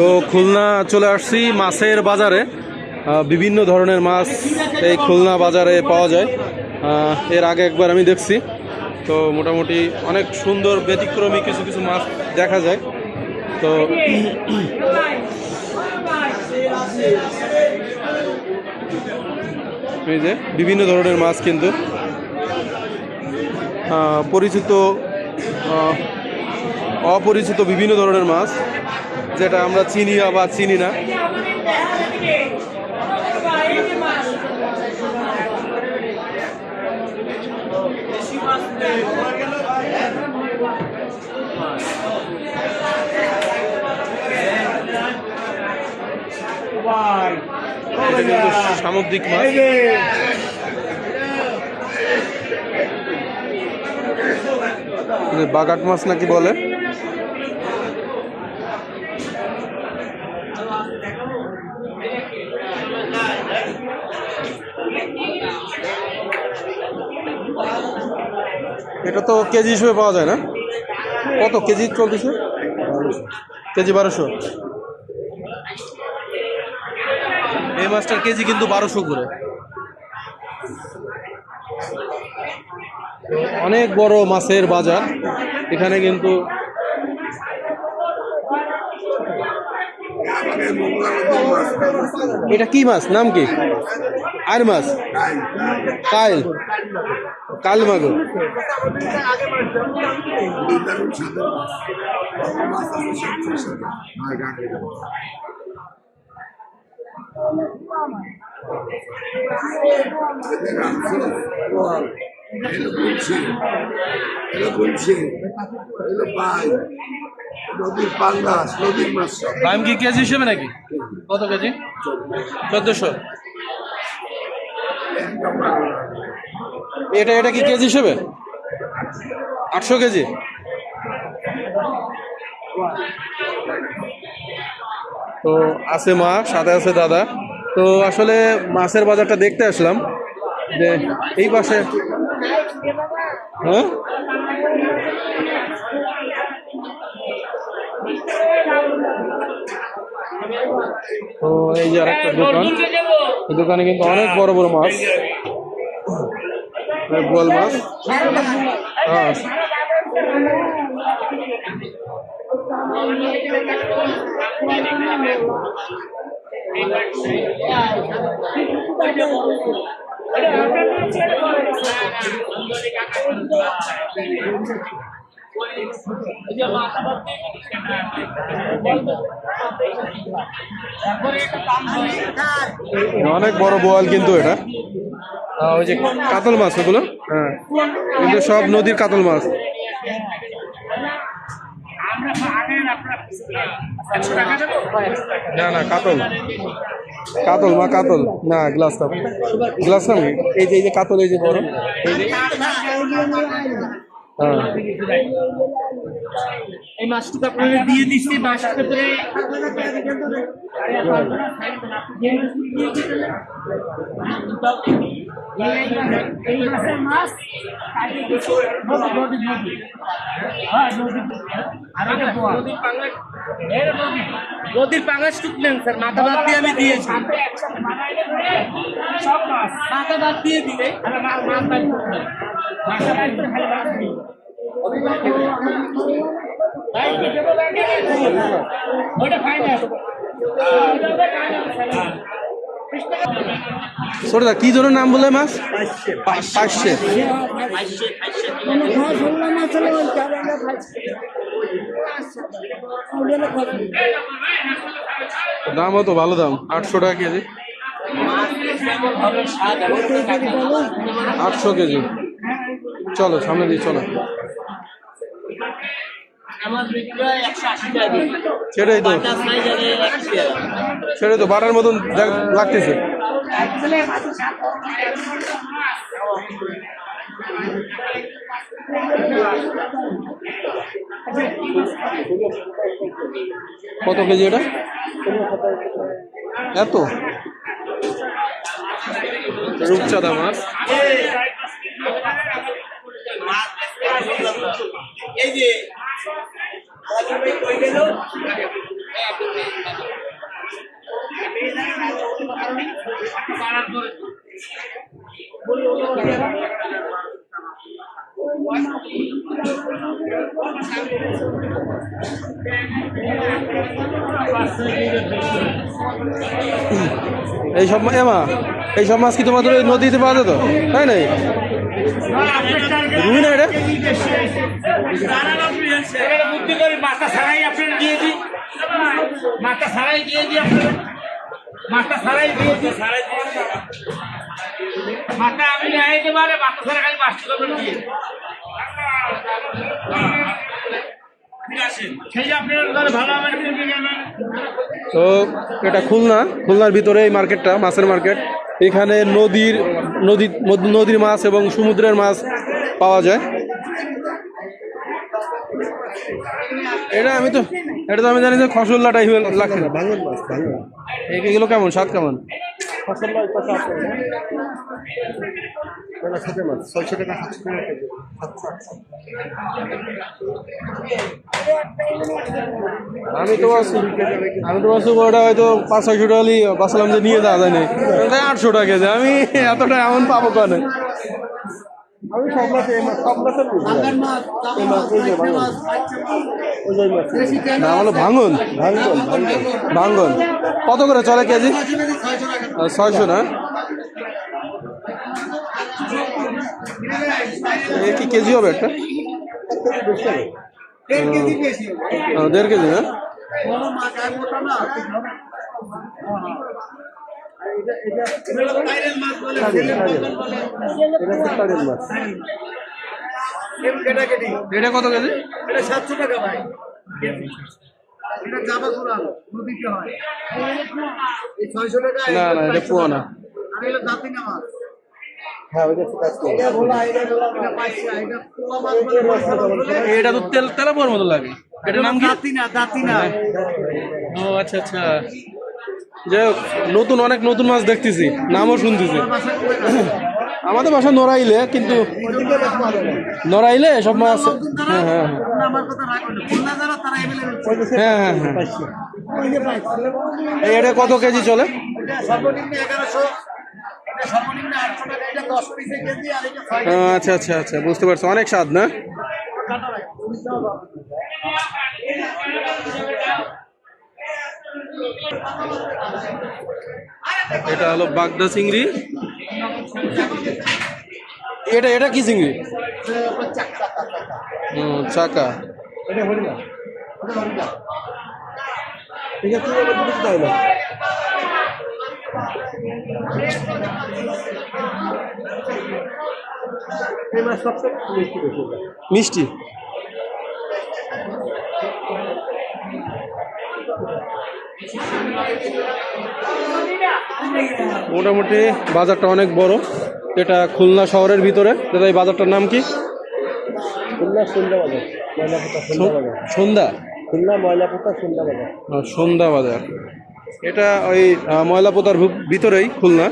তো খুলনা চলে আসছি মাছের বাজারে। বিভিন্ন ধরনের মাছ এই খুলনা বাজারে পাওয়া যায়। এর আগে একবার আমি দেখছি। তো মোটামুটি অনেক সুন্দর, ব্যতিক্রমী কিছু কিছু মাছ দেখা যায়। তো এই যে বিভিন্ন ধরনের মাছ কিন্তু পরিচিত অপরিচিত বিভিন্ন ধরনের মাছ যেটা আমরা চিনি বা চিনি না। সামুদ্রিক মাছ। বাগাট মাছ নাকি বলে? এটা তো কেজি হিসেবে পাওয়া যায় না? কত কেজি চলতেছে? কেজি বারোশো। এই মাছটার কেজি কিন্তু বারোশো করে। অনেক বড় মাছের বাজার। এখানে কিন্তু এটা কি মাছ? নাম কি? আর মাছ? কাইল কাল মাগুর বলছি এলো পাই নদীর পাঙ্গাস নদীর মাছ। দাম কি কেজি হিসেবে নাকি? কত কেজি? চোদ্দশো। এটা এটা কি কেজি হিসেবে? আটশো কেজি। তো আছে মা, সাথে আছে দাদা। তো আসলে মাছের বাজারটা দেখতে আসলাম যে এই পাশে হ্যাঁ? তো এই যে আরেকটা দোকান। এই দোকানে কিন্তু অনেক বড় বড় মাছ। এই বোয়াল মাছ। হ্যাঁ। অনেক বড় বোয়াল কিন্তু এটা ওই যে কাতল মাছ ওগুলো হ্যাঁ কিন্তু সব নদীর কাতল মাছ না না কাতল কাতল মা কাতল না গ্লাস কাপ গ্লাস কাপ এই যে এই যে কাতল এই যে বড় এই যে হ্যাঁ এই মাছটুকু আপনাদের দিয়ে দিচ্ছি মাছের ভেতরে। এই মাছের মাছ হ্যাঁ নদীর পাঙ্গাস টুক স্যার, মাথা বাদ দিয়ে আমি দিয়েছি। মাথা বাদ দিয়ে দিলে ছোটদা কি ধরনের নাম বলে মাছ? পা- পার্শে দামও তো ভালো দাম, আটশো টাকা কেজি। আটশো কেজি। চলো সামনে দিয়ে চলো। সেটাই তো সেটাই তো বাটার মতন লাগতেছে। কত কেজি এটা? এত? রূপচাঁদা মাছ। এই সব এই সব মা এই সব মাছ কি তোমাদের নদীতে পাওয়া যেত? তাই নাই? না বুদ্ধি করে মাথা ছাড়াই আপনার দিয়ে মাথা ছাড়াই দিয়ে আপনার মাথা ছাড়াই দিয়ে ছাড়াই মাথা আমি নেই পারে মাথা ছাড়া খালি পাঁচটা করে দিয়ে দিই। ঠিক আছে। সেই যে আপনার ধরে ভালো হবে কিনতে যাবেন। তো এটা খুলনা খুলনার ভিতরে এই মার্কেটটা মাছের মার্কেট। এখানে নদীর নদী মদ- নদীর মাছ এবং সমুদ্রের মাছ পাওয়া যায়। এটা আমি তো এটা তো আমি জানি যে খসল্লা টাইপের লাগছে। ভাঙন মাছ এগুলো কেমন? স্বাদ কেমন? আছে না। সাথে মাছ ছয়শো টাকা সাতশো টাকা কেজি সাতশো আমি তো আমি তো আছি ওটা হয়তো পাঁচ ছয়শো টাকা বাঁচলাম যে নিয়ে যাওয়া যায় না আটশো টাকা কেজি। আমি এতটা এমন পাবো কেন? আমি সব মাছ এই মাছ সব না হলো ভাঙন। ভাঙন। ভাঙন। ভাঙ্গন কত করে চলে কেজি? ছয়শো না? কি কেজি হবে একটা? বেশি দেড় কেজি না? এটা তারের মাছ এটা সাতশো টাকা ভাই এটা নদীতে হয় এই ছয়শো টাকা না না এটা পুয়া না। আর এগুলো দাঁতি না মাছ হ্যাঁ কাজ এটা তো তেল তেলা পোয়ার মতো লাগে। এটার নাম কি? দাঁতি না দাঁতি না ও আচ্ছা আচ্ছা। যাই হোক, নতুন, অনেক নতুন মাছ দেখতেছি, নামও শুনতেছি। আমাদের বাসা নড়াইলে, কিন্তু নড়াইলে সব মাছ হ্যাঁ হ্যাঁ হ্যাঁ। হ্যাঁ হ্যাঁ হ্যাঁ। এটা কত কেজি চলে? আচ্ছা আচ্ছা আচ্ছা বুঝতে পারছি। অনেক স্বাদ, না? এটা হলো বাগদা চিংড়ি। এটা এটা কি চিংড়ি? হুম, চাকা। এটা মোটামুটি বাজারটা অনেক বড়। এটা খুলনা শহরের ভিতরে। দাদা এই বাজারটার নাম কি? খুলনা সন্ধ্যা বাজার। সন্ধ্যা? খুলনা ময়লাপোতা সন্ধ্যা বাজার। সন্ধ্যা বাজার। এটা ওই ময়লাপোতার ভিতরেই খুলনা।